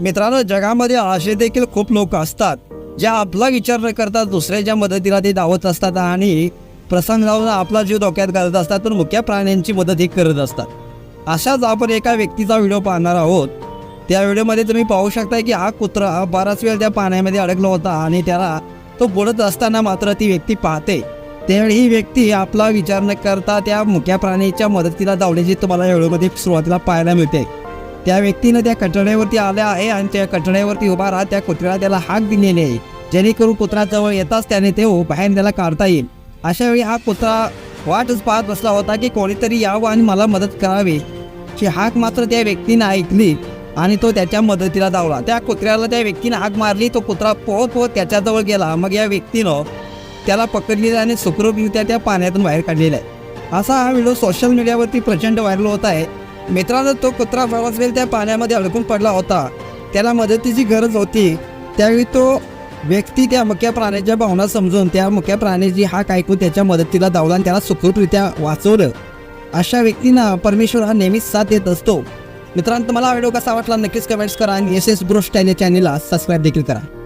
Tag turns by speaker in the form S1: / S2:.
S1: मित्रांनो जगामध्ये असे देखील खूप लोक असतात ज्या आपला विचार न करता दुसऱ्याच्या मदतीला ते धावत असतात आणि प्रसंग लावून आपला जीव धोक्यात घालत असतात पण मुख्य प्राण्यांची मदत ही करत असतात. अशाच आपण एका व्यक्तीचा व्हिडिओ पाहणार आहोत. त्या व्हिडिओमध्ये तुम्ही पाहू शकता की हा कुत्रा बराच वेळ त्या पाण्यामध्ये अडकला होता आणि त्याला तो बोलत असताना मात्र ती व्यक्ती पाहते. त्यावेळी ही व्यक्ती आपला विचार न करता त्या मुख्या प्राण्याच्या मदतीला धावण्याची तुम्हाला या व्हिडिओमध्ये सुरुवातीला पाहायला मिळते. त्या व्यक्तीनं त्या कटड्यावरती आल्या आहे आणि त्या कटड्यावरती उभा राहत त्या कुत्र्याला त्याला हाक दिलेली आहे. जेणेकरून कुत्र्याजवळ येताच त्याने ते बाहेर त्याला काढता येईल. अशा वेळी हा कुत्रा वाटच पाहत बसला होता की कोणीतरी यावं आणि मला मदत करावी. ची हाक मात्र त्या व्यक्तीनं ऐकली आणि तो त्याच्या मदतीला धावला. त्या कुत्र्याला त्या व्यक्तीनं हाक मारली. तो कुत्रा पोहत पोहत त्याच्याजवळ गेला. मग या व्यक्तीनं त्याला पकडलेलं आणि सुखरूपरित्या त्या पाण्यातून बाहेर काढलेला आहे. असा हा व्हिडिओ सोशल मीडियावरती प्रचंड व्हायरल होत आहे. मित्रांनो तो कुत्रा बराच वेळ त्या पाण्यामध्ये अडकून पडला होता. त्याला मदतीची गरज होती. त्यावेळी तो व्यक्ती त्या मुख्या प्राण्याच्या भावना समजून त्या मुख्या प्राण्याची हाक ऐकून त्याच्या मदतीला धावला आणि त्याला सुखरूपरित्या वाचवलं. अशा व्यक्तींना परमेश्वर हा नेहमीच साथ देत असतो. मित्रांनो तुम्हाला व्हिडिओ कसा वाटला नक्कीच कमेंट्स करा आणि एस एस ब्रो या चॅनलला सबस्क्राईब देखील करा.